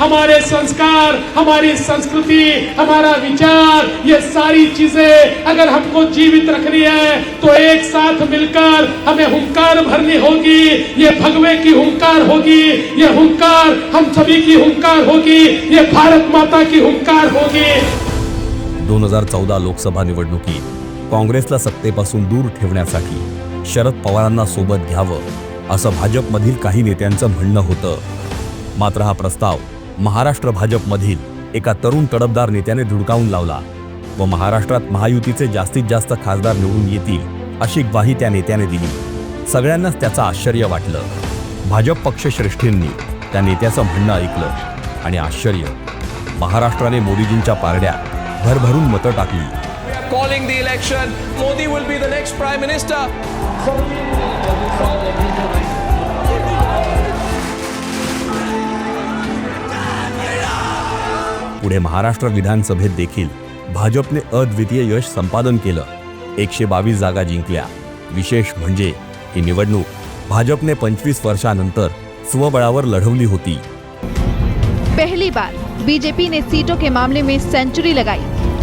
हमारे संस्कार हमारी संस्कृति हमारा विचार ये सारी चीजें अगर हमको जीवित रखनी है तो एक साथ मिलकर हमें हुंकार भरनी होगी। ये भगवे की हुंकार होगी ये हुंकार हम सभी की हुंकार होगी ये भारत माता की हुंकार होगी। दोन हजार चौदा लोकसभा निवडणुकीत काँग्रेसला सत्तेपासून दूर ठेवण्यासाठी शरद पवारांना सोबत घ्यावं असं भाजपमधील काही नेत्यांचं म्हणणं होतं. मात्र हा प्रस्ताव महाराष्ट्र भाजपमधील एका तरुण तडफदार नेत्याने धुडकावून लावला व महाराष्ट्रात महायुतीचे जास्तीत जास्त खासदार निवडून येतील अशी ग्वाही त्या नेत्याने दिली सगळ्यांनाच त्याचं आश्चर्य वाटलं भाजप पक्षश्रेष्ठींनी त्या नेत्याचं म्हणणं ऐकलं आणि आश्चर्य महाराष्ट्राने मोदीजींच्या पारड्या भरभरून मतं टाकली calling the election. Modi will be the next prime minister. पुढे महाराष्ट्र विधानसभेत देखील भाजपने अद्वितीय यश संपादन केलं. एकशे बावीस जागा जिंकल्या. विशेष म्हणजे ही निवडणूक भाजपने पंचवीस वर्षानंतर स्वबळावर लढवली होती. पहली बार बीजेपी ने सीटों के मामले में सेंचुरी लगाई.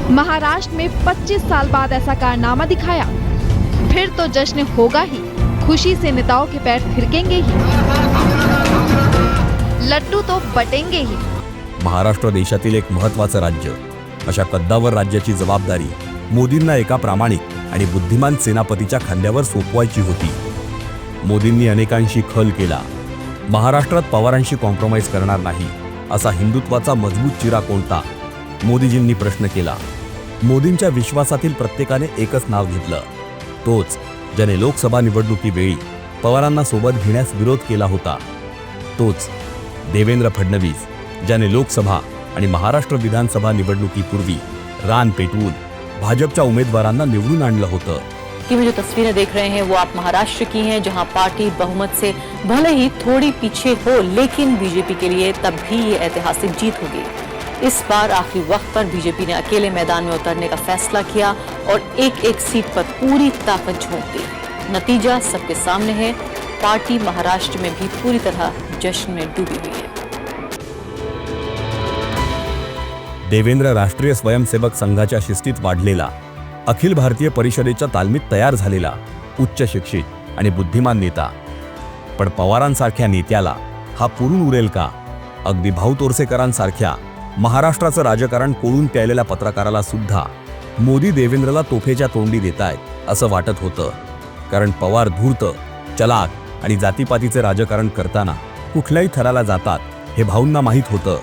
महाराष्ट्र में 25 साल बाद ऐसा कारनामा दिखाया। फिर तो जश्न होगा ही। खुशी से नेताओं के पैर थिरकेंगे ही। लड्डू तो बटेंगे ही। महाराष्ट्र देशातील एक महत्वाचं राज्य. अशा कद्दावर राज्याची जबाबदारी मोदींना एका प्रामाणिक आणि बुद्धिमान सेनापतीच्या खांद्यावर सोपवायची होती. मोदींनी अनेकांशी खल केला. महाराष्ट्रात पवारांशी कॉम्प्रोमाइज करणार नाही असा हिंदुत्वाचा मजबूत चिरा कोणता? मोदीजींनी प्रश्न केला. मोदींच्या विश्वासातील प्रत्येकाने एकच नाव घेतलं. तोच ज्याने लोकसभा निवडणुकीवेळी पवारांना सोबत घेण्यास विरोध केला होता. तोच देवेंद्र फडणवीस. ज्याने लोकसभा आणि महाराष्ट्र विधानसभा निवडणुकीपूर्वी रान पेटवून भाजपच्या उमेदवारांना निवडून आणलं होतं. की जो तस्वीरें देख रहे हैं वो आप महाराष्ट्र की हैं जहां पार्टी बहुमत से भले ही थोड़ी पीछे हो लेकिन बीजेपी के लिए तब भी ये ऐतिहासिक जीत होगी। इस बार आखिरी वक्त पर बीजेपी ने अकेले मैदान में उतरने का फैसला किया और एक एक सीट पर पूरी ताकत झोंक दी। नतीजा सबके सामने है। पार्टी महाराष्ट्र में भी पूरी तरह जश्न में डूबी हुई है। देवेंद्र राष्ट्रीय स्वयंसेवक संघाच्या शिस्तीत वाढलेला अखिल भारतीय परिषदेच्या तालमीत तयार झालेला उच्च शिक्षित आणि बुद्धिमान नेता. पण पवारांसारख्या नेत्याला हा पुरून उरेल का? अगदी भाऊ तोरसेकरांसारख्या महाराष्ट्राचं राजकारण कोळून प्यायलेल्या पत्रकाराला सुद्धा मोदी देवेंद्रला तोफेच्या तोंडी देतायत असं वाटत होतं. कारण पवार धूर्त चलाक आणि जातीपातीचे राजकारण करताना कुठल्याही थराला जातात हे भाऊंना माहीत होतं.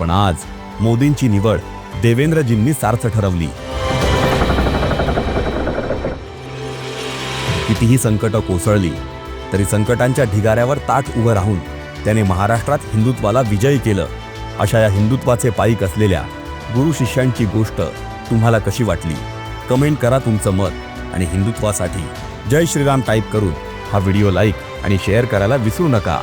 पण आज मोदींची निवड देवेंद्रजींनी सार्थ ठरवली. कितीही संकट कोसळली तरी संकटांच्या ढिगाऱ्यावर ताट उभं राहून त्याने महाराष्ट्रात हिंदुत्वाला विजयी केलं अशा या हिंदुत्वाचे पायिक असलेल्या गुरु शिष्यांची गोष्ट तुम्हाला कशी वाटली? कमेंट करा तुमचं मत आणि हिंदुत्वासाठी जय श्रीराम टाईप करून हा व्हिडिओ लाईक आणि शेअर करायला विसरू नका.